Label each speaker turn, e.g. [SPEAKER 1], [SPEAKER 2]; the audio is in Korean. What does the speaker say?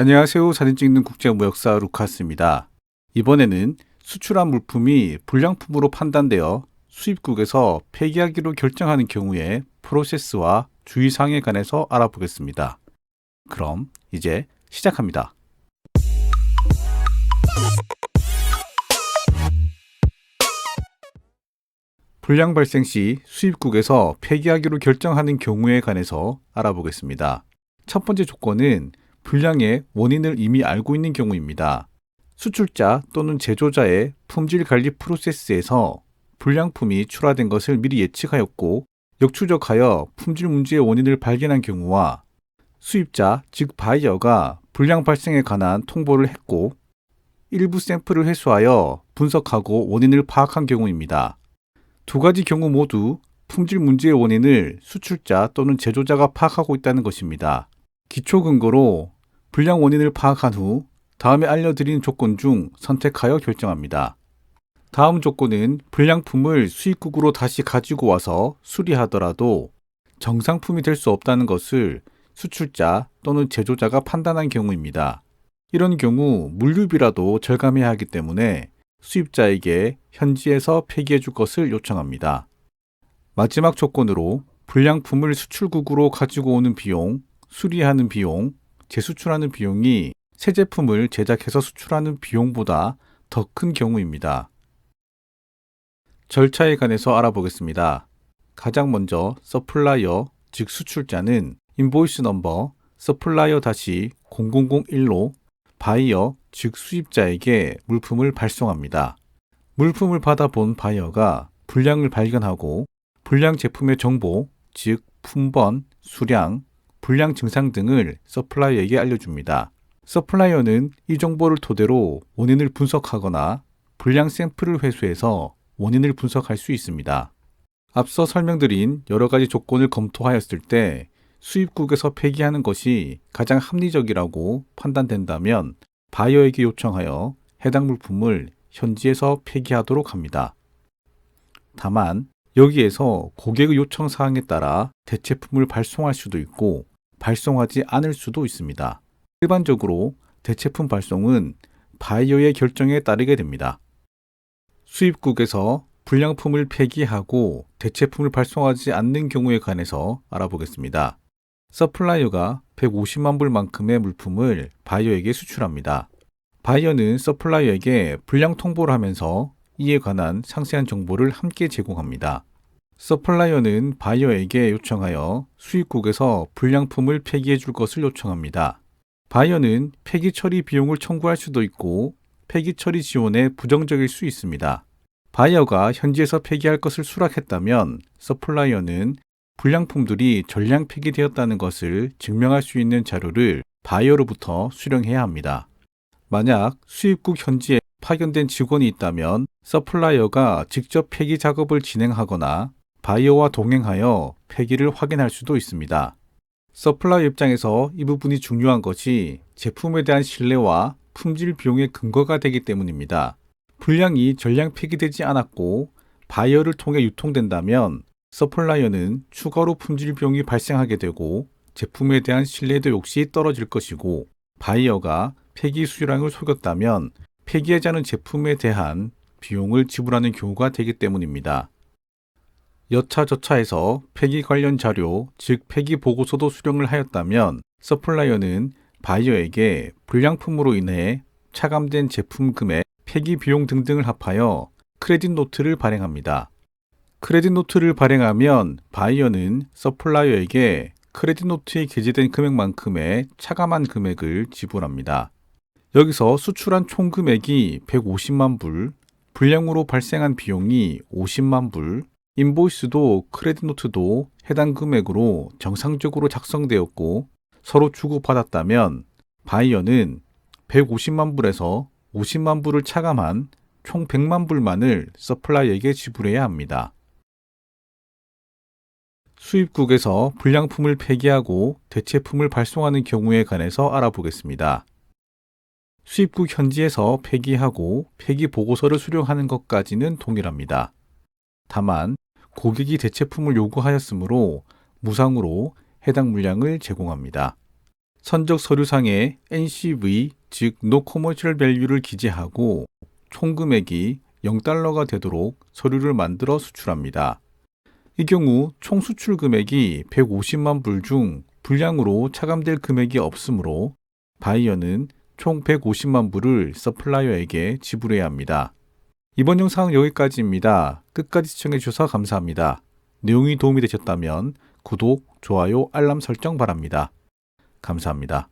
[SPEAKER 1] 안녕하세요. 사진 찍는 국제무역사 루카스입니다. 이번에는 수출한 물품이 불량품으로 판단되어 수입국에서 폐기하기로 결정하는 경우의 프로세스와 주의사항에 관해서 알아보겠습니다. 그럼 이제 시작합니다. 불량 발생 시 수입국에서 폐기하기로 결정하는 경우에 관해서 알아보겠습니다. 첫 번째 조건은 불량의 원인을 이미 알고 있는 경우입니다. 수출자 또는 제조자의 품질 관리 프로세스에서 불량품이 출하된 것을 미리 예측하였고 역추적하여 품질 문제의 원인을 발견한 경우와 수입자, 즉 바이어가 불량 발생에 관한 통보를 했고 일부 샘플을 회수하여 분석하고 원인을 파악한 경우입니다. 두 가지 경우 모두 품질 문제의 원인을 수출자 또는 제조자가 파악하고 있다는 것입니다. 기초 근거로 불량 원인을 파악한 후 다음에 알려드린 조건 중 선택하여 결정합니다. 다음 조건은 불량품을 수입국으로 다시 가지고 와서 수리하더라도 정상품이 될 수 없다는 것을 수출자 또는 제조자가 판단한 경우입니다. 이런 경우 물류비라도 절감해야 하기 때문에 수입자에게 현지에서 폐기해 줄 것을 요청합니다. 마지막 조건으로 불량품을 수출국으로 가지고 오는 비용, 수리하는 비용, 재수출하는 비용이 새 제품을 제작해서 수출하는 비용보다 더 큰 경우입니다. 절차에 관해서 알아보겠습니다. 가장 먼저 서플라이어, 즉 수출자는 인보이스 넘버 서플라이어 다시 0001로 바이어, 즉 수입자에게 물품을 발송합니다. 물품을 받아본 바이어가 불량을 발견하고 불량 제품의 정보, 즉 품번, 수량, 불량 증상 등을 서플라이어에게 알려줍니다. 서플라이어는 이 정보를 토대로 원인을 분석하거나 불량 샘플을 회수해서 원인을 분석할 수 있습니다. 앞서 설명드린 여러 가지 조건을 검토하였을 때 수입국에서 폐기하는 것이 가장 합리적이라고 판단된다면 바이어에게 요청하여 해당 물품을 현지에서 폐기하도록 합니다. 다만 여기에서 고객의 요청 사항에 따라 대체품을 발송할 수도 있고 발송하지 않을 수도 있습니다. 일반적으로 대체품 발송은 바이어의 결정에 따르게 됩니다. 수입국에서 불량품을 폐기하고 대체품을 발송하지 않는 경우에 관해서 알아보겠습니다. 서플라이어가 150만 불만큼의 물품을 바이어에게 수출합니다. 바이어는 서플라이어에게 불량 통보를 하면서 이에 관한 상세한 정보를 함께 제공합니다. 서플라이어는 바이어에게 요청하여 수입국에서 불량품을 폐기해 줄 것을 요청합니다. 바이어는 폐기 처리 비용을 청구할 수도 있고 폐기 처리 지원에 부정적일 수 있습니다. 바이어가 현지에서 폐기할 것을 수락했다면 서플라이어는 불량품들이 전량 폐기되었다는 것을 증명할 수 있는 자료를 바이어로부터 수령해야 합니다. 만약 수입국 현지에 파견된 직원이 있다면 서플라이어가 직접 폐기 작업을 진행하거나 바이어와 동행하여 폐기를 확인할 수도 있습니다. 서플라이 입장에서 이 부분이 중요한 것이 제품에 대한 신뢰와 품질 비용의 근거가 되기 때문입니다. 불량이 전량 폐기되지 않았고 바이어를 통해 유통된다면 서플라이어는 추가로 품질 비용이 발생하게 되고 제품에 대한 신뢰도 역시 떨어질 것이고 바이어가 폐기 수량을 속였다면 폐기하지 않은 제품에 대한 비용을 지불하는 경우가 되기 때문입니다. 여차저차해서 폐기 관련 자료, 즉 폐기 보고서도 수령을 하였다면 서플라이어는 바이어에게 불량품으로 인해 차감된 제품 금액, 폐기 비용 등등을 합하여 크레딧 노트를 발행합니다. 크레딧 노트를 발행하면 바이어는 서플라이어에게 크레딧 노트에 게재된 금액만큼의 차감한 금액을 지불합니다. 여기서 수출한 총 금액이 150만 불, 불량으로 발생한 비용이 50만 불, 인보이스도 크레딧 노트도 해당 금액으로 정상적으로 작성되었고 서로 주고받았다면 바이어는 150만 불에서 50만 불을 차감한 총 100만 불만을 서플라이에게 지불해야 합니다. 수입국에서 불량품을 폐기하고 대체품을 발송하는 경우에 관해서 알아보겠습니다. 수입국 현지에서 폐기하고 폐기 보고서를 수령하는 것까지는 동일합니다. 다만 고객이 대체품을 요구하였으므로 무상으로 해당 물량을 제공합니다. 선적 서류상의 NCV 즉 No Commercial Value를 기재하고 총 금액이 0달러가 되도록 서류를 만들어 수출합니다. 이 경우 총 수출 금액이 150만 불 중 불량으로 차감될 금액이 없으므로 바이어는 총 150만 불을 서플라이어에게 지불해야 합니다. 이번 영상은 여기까지입니다. 끝까지 시청해 주셔서 감사합니다. 내용이 도움이 되셨다면 구독, 좋아요, 알람 설정 바랍니다. 감사합니다.